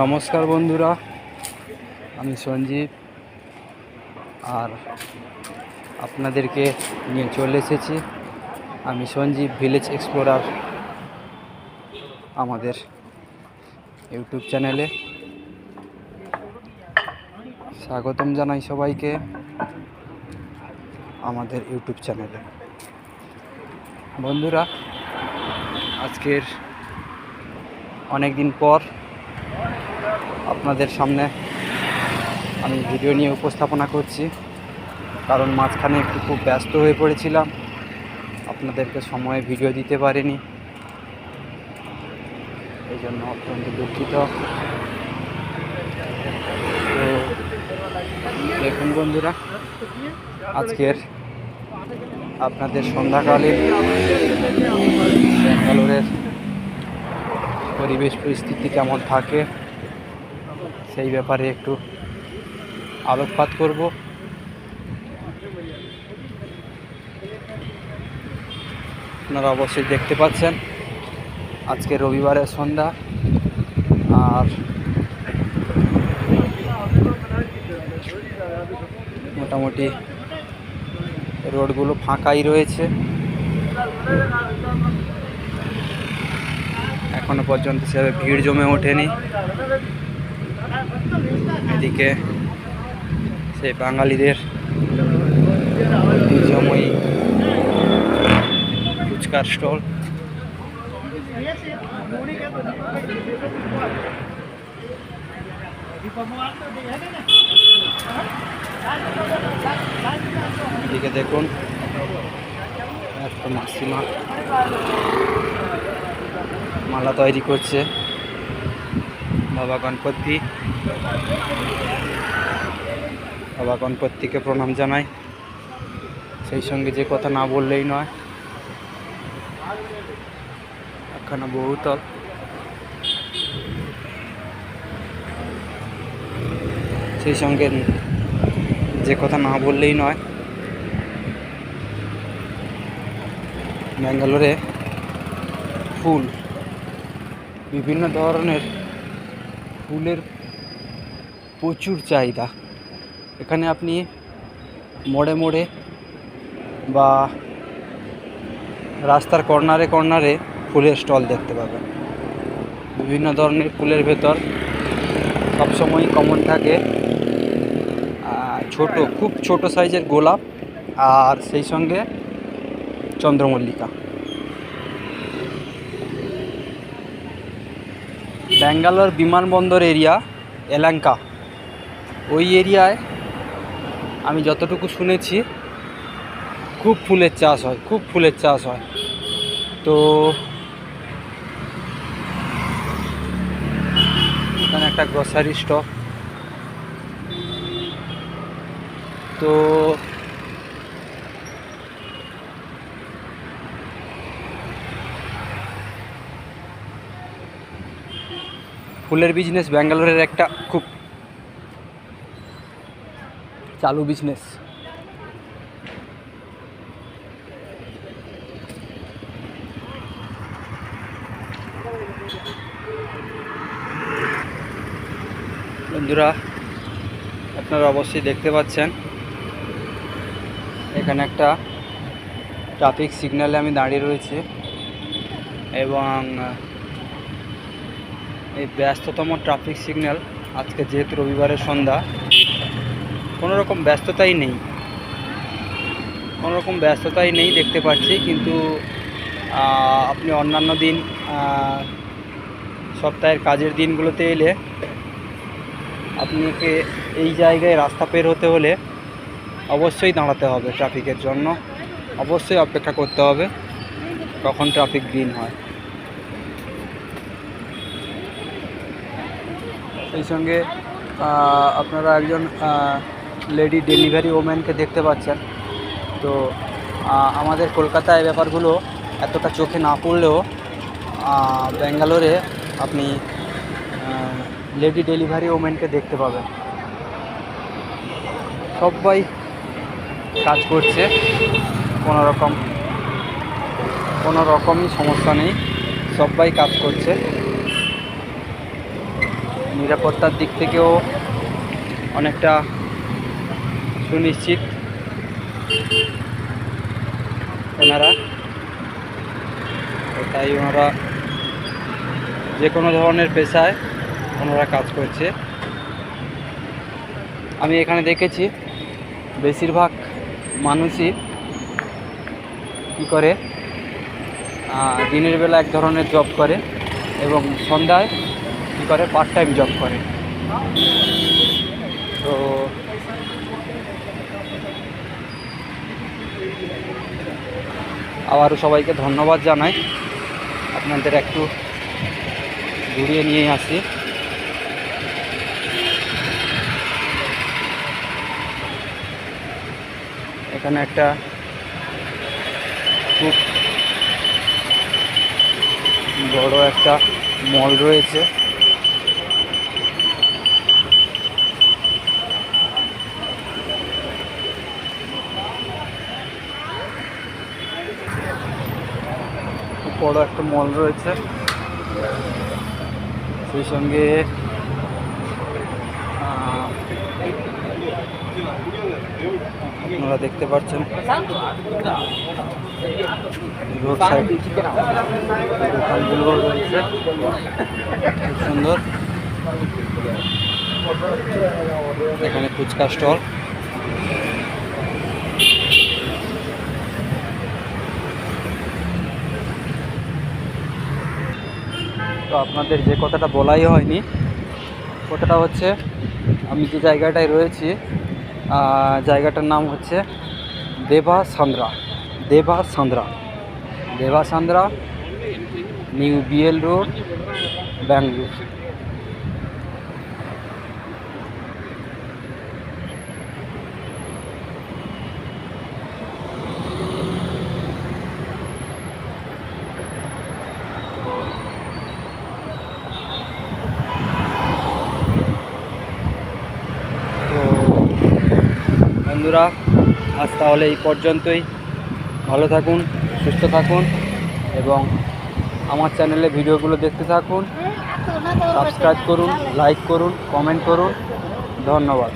নমস্কার বন্ধুরা, আমি সঞ্জীব। আর আপনাদেরকে নিয়ে চলে এসেছি। আমি সঞ্জীব ভিলেজ এক্সপ্লোরার আমাদের ইউটিউব চ্যানেলে। স্বাগতম জানাই সবাইকে আমাদের ইউটিউব চ্যানেলে। বন্ধুরা, আজকের অনেক দিন পর আপনাদের সামনে আমি ভিডিও নিয়ে উপস্থাপনা করছি। কারণ মাঝখানে একটু খুব ব্যস্ত হয়ে পড়েছিলাম। আপনাদেরকে সময়ে ভিডিও দিতে পারিনি। এই জন্য অত্যন্ত দুঃখিত। তো দেখুন বন্ধুরা, আজকের আপনাদের সন্ধ্যাকালীন ব্যাঙ্গালোরের পরিবেশ পরিস্থিতি কেমন থাকে সেই ব্যাপারে একটু আলোকপাত করব। আপনারা অবশ্যই দেখতে পাচ্ছেন, আজকে রবিবারের সন্ধ্যা, আর মোটামুটি রোডগুলো ফাঁকাই রয়েছে। এখনও পর্যন্ত সেভাবে ভিড় জমে ওঠেনি। এদিকে সেই বাঙালিদের ঐতিহ্যময়ী ফুচকার স্টল। এদিকে দেখুন একটা মাসিমা মালা তৈরি করছে। বাবা গণপতি বাবা গণপতিকে প্রণাম জানাই। সেই সঙ্গে যে কথা না বললেই নয়। একখানা বহুতল। সেই সঙ্গে যে কথা না বললেই নয়। ব্যাঙ্গালোরে ফুল, বিভিন্ন ধরনের ফুলের প্রচুর চাহিদা। এখানে আপনি মোড়ে মোড়ে বা রাস্তার কর্নারে কর্নারে ফুলের স্টল দেখতে পাবেন। বিভিন্ন ধরনের ফুলের ভেতর সবসময় কমন থাকে ছোট, খুব ছোট সাইজের গোলাপ আর সেই সঙ্গে চন্দ্রমল্লিকা। ব্যাঙ্গালোর বিমানবন্দর এরিয়া, এলাঙ্কা। ওই এরিয়ায় আমি যতটুকু শুনেছি, খুব ফুলের চাষ হয়, খুব ফুলের চাষ হয়। তো এখানে একটা গ্রসারি স্টক তো ফুলের বিজনেস ব্যাঙ্গালোরের একটা খুব চালু বিজনেস বন্ধুরা, আপনারা অবশ্যই দেখতে পাচ্ছেন, এখানে একটা ট্রাফিক সিগন্যালে আমি দাঁড়িয়ে রয়েছি এবং এই ব্যস্ততম ট্রাফিক সিগন্যাল আজকে যেহেতু রবিবারের সন্ধ্যা কোনো রকম ব্যস্ততাই নেই। কোনো রকম ব্যস্ততাই নেই দেখতে পাচ্ছি, কিন্তু আপনি অন্যান্য দিন সপ্তাহের কাজের দিনগুলোতে এলে আপনাকে এই জায়গায় রাস্তা পের হতে হলে অবশ্যই দাঁড়াতে হবে ট্রাফিকের জন্য। অবশ্যই অপেক্ষা করতে হবে, কখন ট্রাফিক দিন হয়। সেই সঙ্গে আপনারা একজন লেডি ডেলিভারি ওম্যানকে দেখতে পাচ্ছেন। তো আমাদের কলকাতায় ব্যাপারগুলো এতটা চোখে না পড়লেও ব্যাঙ্গালোরে আপনি লেডি ডেলিভারি ওম্যানকে দেখতে পাবেন। সবাই কাজ করছে, কোনো রকম, কোনো রকমই সমস্যা নেই। সবাই কাজ করছে। নিরাপত্তার দিক থেকেও অনেকটা সুনিশ্চিত ওনারা। তাই ওনারা যে কোনো ধরনের পেশায় ওনারা কাজ করছে। আমি এখানে দেখেছি বেশিরভাগ মানুষই কী করে? দিনের বেলা এক ধরনের জব করে এবং সন্ধ্যায় কী করে পার্ট টাইম জব করে। তো আবারও সবাইকে ধন্যবাদ জানাই। আপনাদের একটু ঘুরিয়ে নিয়ে আসি। এখানে একটা খুব বড় একটা মল রয়েছে। বড় একটা মল রয়েছে। সেই সঙ্গে আপনারা দেখতে পাচ্ছেন রোড সাইড দোকানগুলো রয়েছে। খুব সুন্দর। এখানে ফুচকা স্টল। তো আপনাদের যে কথাটা বলাই হয়নি, কথাটা হচ্ছে আমি যে জায়গাটায় রয়েছি জায়গাটার নাম হচ্ছে দেবা Sandra Devasandra. Devasandra, new BL road, Bangalore. বন্ধুরা আজ তাহলে এই পর্যন্তই। ভালো থাকুন সুস্থ থাকুন এবং আমার চ্যানেলে ভিডিওগুলো দেখতে থাকুন। সাবস্ক্রাইব করুন লাইক করুন কমেন্ট করুন। ধন্যবাদ।